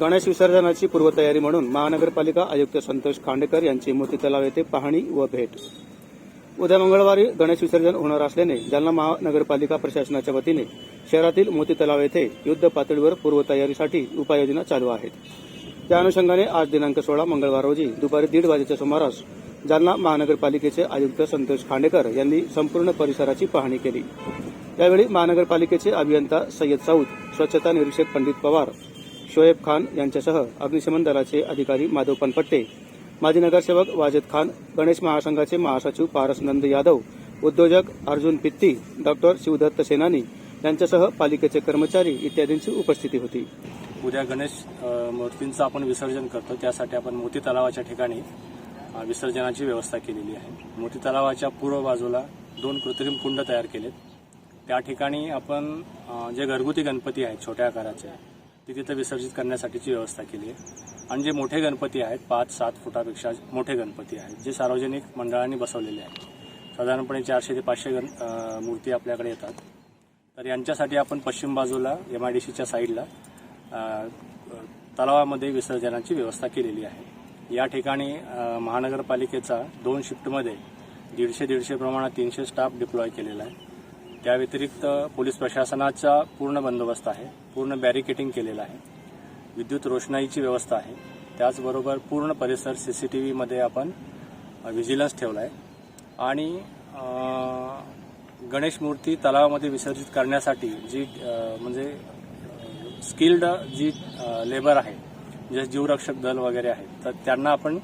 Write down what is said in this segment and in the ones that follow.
गणेश विसर्जनाची पूर्वतयारी म्हणून महानगरपालिका आयुक्त संतोष खांडेकर यांची मोती तलाव येथे पाहणी व भेट. उद्या मंगळवारी गणेश विसर्जन होणार असल्याने जालना महानगरपालिका प्रशासनाच्या वतीने शहरातील मोती तलाव येथे युद्ध पातळीवर पूर्वतयारीसाठी उपाययोजना चालू आहेत. त्या अनुषंगाने आज दिनांक सोळा मंगळवार रोजी दुपारी दीड वाजेच्या सुमारास जालना महानगरपालिकेचे आयुक्त संतोष खांडेकर यांनी संपूर्ण परिसराची पाहणी केली. यावेळी महानगरपालिकेचे अभियंता सय्यद साऊद स्वच्छता निरीक्षक पंडित पवार शोएब खान यांच्यासह अग्निशमन दलाचे अधिकारी माधव पनपट्टे माजी नगरसेवक वाजेद खान गणेश महासंघाचे महासचिव पारस नंद यादव उद्योजक अर्जुन पित्ती डॉक्टर शिवदत्त सेनानी यांच्यासह पालिकेचे कर्मचारी इत्यादींची उपस्थिती होती. उद्या गणेश मूर्तींचं आपण विसर्जन करतो. त्यासाठी आपण मोती तलावाच्या ठिकाणी विसर्जनाची व्यवस्था केलेली आहे. मोती तलावाच्या पूर्व बाजूला दोन कृत्रिम कुंड तयार केलेत. त्या ठिकाणी आपण जे घरगुती गणपती आहेत छोट्या आकाराचे ती तिथं विसर्जित करण्यासाठीची व्यवस्था केली आहे. आणि जे मोठे गणपती आहेत पाच सात फुटापेक्षा मोठे गणपती आहेत जे सार्वजनिक मंडळांनी बसवलेले आहेत. साधारणपणे चारशे ते पाचशे गण मूर्ती आपल्याकडे येतात. तर यांच्यासाठी आपण पश्चिम बाजूला एम आय डी सीच्या साईडला तलावामध्ये विसर्जनाची व्यवस्था केलेली आहे. या ठिकाणी महानगरपालिकेचा दोन शिफ्टमध्ये दीडशे दीडशे प्रमाणात तीनशे स्टाफ डिप्लॉय केलेला आहे. त्या व्यतिरिक्त पोलीस प्रशासनाचा पूर्ण बंदोबस्त आहे पूर्ण बॅरिकेटिंग केलेलं आहे विद्युत रोषणाईची व्यवस्था आहे. त्याचबरोबर पूर्ण परिसर सी सी टी व्हीमध्ये आपण व्हिजिलन्स ठेवला आहे आणि गणेश मूर्ती तलावामध्ये विसर्जित करण्यासाठी जी म्हणजे स्किल्ड जी लेबर आहे जे जीवरक्षक दल वगैरे आहेत तर त्यांना आपण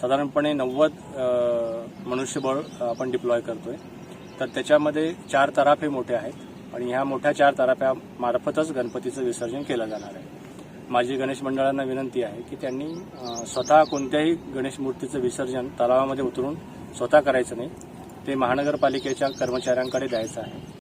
साधारणपणे नव्वद मनुष्यबळ आपण डिप्लॉय करतोय. तर त्याच्यामध्ये चार तराफे मोठे आहेत. आणि ह्या मोठ्या चार तराफ्यामार्फतच गणपतीचं विसर्जन केलं जाणार आहे. माझी गणेश मंडळांना विनंती आहे की त्यांनी स्वतः कोणत्याही गणेश मूर्तीचं विसर्जन तलावामध्ये उतरून स्वतः करायचं नाही. ते महानगरपालिकेच्या कर्मचाऱ्यांकडे द्यायचं आहे.